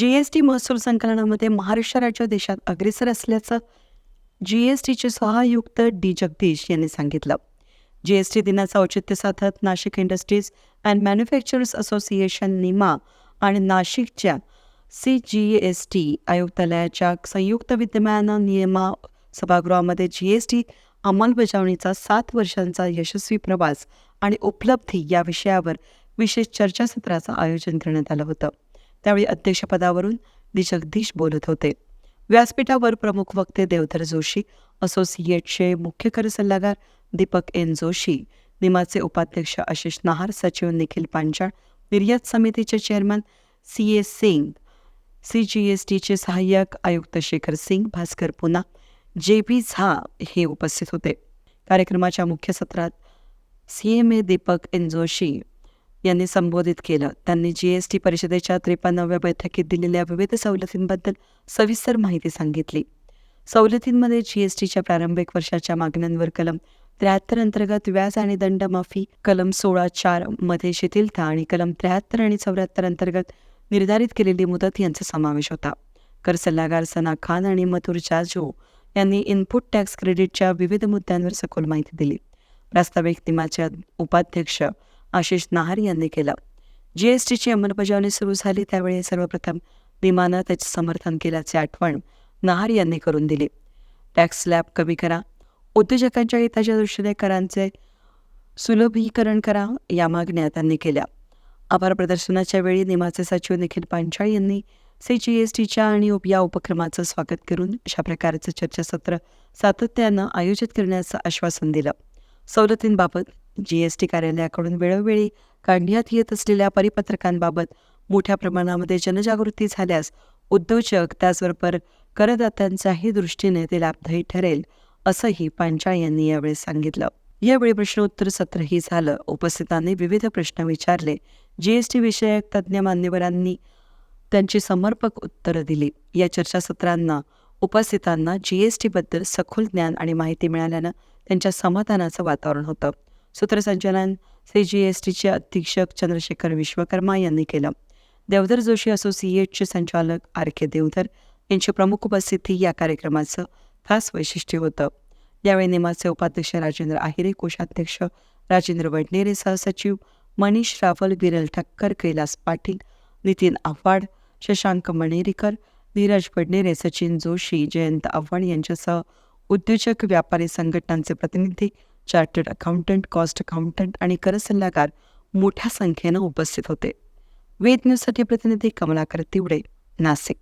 जी S T महसूल संकलनामध्ये महाराष्ट्र राज्य देशात अग्रेसर असल्याचं जी एस टीचे सहायुक्त डी जगदीश यांनी सांगितलं. जी एस टी दिनाचं औचित्य साधत Nashik industries and manufacturers association NIMA आणि नाशिकच्या सी जी एस टी आयुक्तालयाच्या संयुक्त विद्यमानं नियमा सभागृहामध्ये जी एस टी अंमलबजावणीचा सात वर्षांचा यशस्वी प्रवास आणि उपलब्धी या विषयावर विशेष चर्चासत्राचं आयोजन करण्यात आलं होतं. त्यावेळी अध्यक्षपदावरून डी जगदीश बोलत होते. व्यासपीठावर प्रमुख वक्ते देवधर जोशी असोसिएटचे मुख्य कर सल्लागार दीपक एन जोशी निमाचे उपाध्यक्ष आशिष नहार सचिव निखिल पांचाळ निर्यात समितीचे chairman C A Singh C G S टीचे सहाय्यक आयुक्त शेखर सिंग भास्कर पुना जे बी झा हे उपस्थित होते. कार्यक्रमाच्या मुख्य सत्रात C M A Deepak N Joshi यांनी संबोधित केलं. त्यांनी जी एस टी परिषदेच्या त्रेपन्नाव्या बैठकीत दिलेल्या विविध सवलतींबद्दल सविस्तर माहिती सांगितली. सवलतींमध्ये जी एस टीच्या प्रारंभिक वर्षाच्या मागण्यांवर कलम त्र्याहत्तर अंतर्गत व्याज आणि दंड माफी कलम सोळा चारमध्ये शिथिलता आणि कलम त्र्याहत्तर आणि चौऱ्याहत्तर अंतर्गत निर्धारित केलेली मुदत यांचा समावेश होता. कर सल्लागार सना खान आणि मथुर जाजो यांनी इनपुट टॅक्स क्रेडिटच्या विविध मुद्द्यांवर सखोल माहिती दिली. प्रास्ताविक निमाचे उपाध्यक्ष आशिष नाहर यांनी केलं. जी एस टीची अंमलबजावणी सुरू झाली त्यावेळी सर्वप्रथम विमानं त्याचे समर्थन केल्याची आठवण नाहर यांनी करून दिली. टॅक्स स्लॅब कमी करा उद्योजकांच्या हिताच्या दृष्टीने करांचे सुलभीकरण करा या मागण्या त्यांनी केल्या. आभार प्रदर्शनाच्या वेळी निमाचे सचिव निखिल पांचाळ यांनी सी जी एस टीच्या आणि उप- या उपक्रमाचं स्वागत करून अशा प्रकारचं चर्चासत्र सातत्यानं आयोजित करण्याचं आश्वासन दिलं. सवलतींबाबत जी एस टी कार्यालयाकडून वेळोवेळी काढण्यात येत असलेल्या परिपत्रकांबाबत मोठ्या प्रमाणामध्ये जनजागृती झाल्यास उद्योजक त्याचबरोबर करदात्यांच्याही दृष्टीने ते लाभदायी ठरेल असंही पांचाळ यांनी यावेळी सांगितलं. यावेळी प्रश्नोत्तर सत्रही झालं. उपस्थितांनी विविध प्रश्न विचारले. जीएसटी विषयक तज्ज्ञ मान्यवरांनी त्यांची समर्पक उत्तरं दिली. या चर्चासत्रांना उपस्थितांना जीएसटीबद्दल सखोल ज्ञान आणि माहिती मिळाल्यानं त्यांच्या समाधानाचं वातावरण होतं. सूत्रसंचालन सी जी एस टीचे अधीक्षक चंद्रशेखर विश्वकर्मा यांनी केलं. देवधर जोशी असोसिएटचे संचालक आर के देवधर यांची प्रमुख उपस्थिती या कार्यक्रमाचं खास वैशिष्ट्य होतं. यावेळी निमाचे उपाध्यक्ष राजेंद्र आहिरे कोषाध्यक्ष राजेंद्र वडनेरे सहसचिव मनीष रावल विरल ठक्कर कैलास पाटील नितीन आव्हाड शशांक मणेरीकर धीरज वडनेरे सचिन जोशी जयंत आव्हाड यांच्यासह उद्योजक व्यापारी संघटनांचे प्रतिनिधी चार्टर्ड अकाउंटंट कॉस्ट अकाउंटंट आणि कर सल्लागार मोठ्या संख्येनं उपस्थित होते. वेद न्यूजसाठी प्रतिनिधी कमलाकर तिवडे नाशिक.